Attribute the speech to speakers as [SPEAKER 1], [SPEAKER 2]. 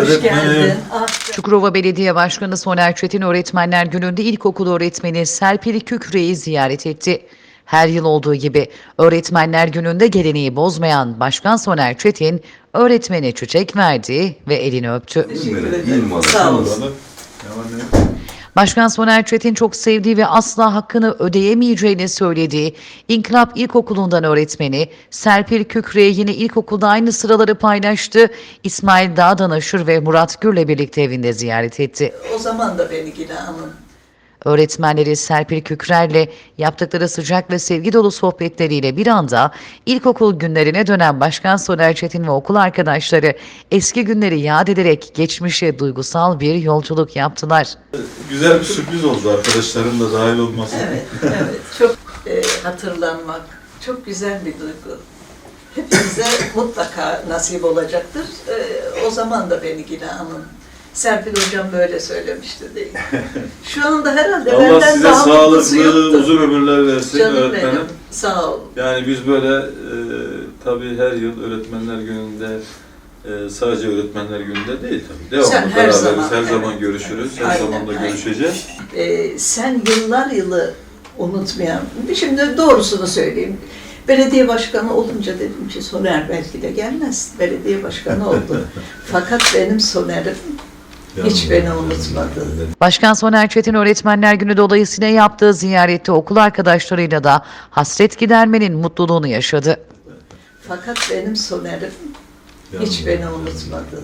[SPEAKER 1] Hoş
[SPEAKER 2] Öğretmenim.
[SPEAKER 1] geldin. Ah,
[SPEAKER 3] Çukurova Belediye Başkanı Soner Çetin Öğretmenler Günü'nde ilkokul öğretmeni Serpil Kükre'yi ziyaret etti. Her yıl olduğu gibi Öğretmenler Günü'nde geleneği bozmayan Başkan Soner Çetin öğretmene çiçek verdi ve elini öptü.
[SPEAKER 1] teşekkür ederim. Sağ
[SPEAKER 2] alakalı.
[SPEAKER 1] olsun.
[SPEAKER 3] Başkan Soner Çetin çok sevdiği ve asla hakkını ödeyemeyeceğini söylediği İnkılap İlkokulu'ndan öğretmeni Serpil Kükre'ye yine ilkokulda aynı sıraları paylaştı. İsmail Dağdanaşır ve Murat Gür'le birlikte evinde ziyaret etti.
[SPEAKER 1] O zaman da beni Gila Hanım.
[SPEAKER 3] Öğretmenleri Serpil Kükrer'le yaptıkları sıcak ve sevgi dolu sohbetleriyle bir anda ilkokul günlerine dönen Başkan Soner Çetin ve okul arkadaşları eski günleri yad ederek geçmişe duygusal bir yolculuk yaptılar.
[SPEAKER 2] Güzel bir sürpriz oldu arkadaşların da dahil olması.
[SPEAKER 1] Evet, evet. Çok e, hatırlanmak, çok güzel bir duygu. Hepimize mutlaka nasip olacaktır. E, o zaman da beni Gila Hanım. Serpil Hocam böyle söylemişti değil. Şu anda herhalde
[SPEAKER 2] Allah
[SPEAKER 1] benden
[SPEAKER 2] size
[SPEAKER 1] daha
[SPEAKER 2] sağlıklı,
[SPEAKER 1] yoktur.
[SPEAKER 2] uzun ömürler versin
[SPEAKER 1] Canım
[SPEAKER 2] öğretmenim.
[SPEAKER 1] benim. Sağ ol.
[SPEAKER 2] Yani biz böyle e, tabii her yıl öğretmenler gününde e, sadece öğretmenler gününde değil tabii. Devamlı
[SPEAKER 1] Sen her
[SPEAKER 2] beraberiz,
[SPEAKER 1] zaman,
[SPEAKER 2] her
[SPEAKER 1] evet.
[SPEAKER 2] zaman görüşürüz, her
[SPEAKER 1] Aynen,
[SPEAKER 2] zaman da
[SPEAKER 1] aynen.
[SPEAKER 2] görüşeceğiz.
[SPEAKER 1] Ee, sen yıllar yılı unutmayan, şimdi doğrusunu söyleyeyim. Belediye başkanı olunca dedim ki Soner belki de gelmez. Belediye başkanı oldu. Fakat benim Soner'im hiç beni unutmadı.
[SPEAKER 3] Başkan Soner Çetin Öğretmenler Günü dolayısıyla yaptığı ziyarette okul arkadaşlarıyla da hasret gidermenin mutluluğunu yaşadı.
[SPEAKER 1] Fakat benim Soner'im hiç beni unutmadı.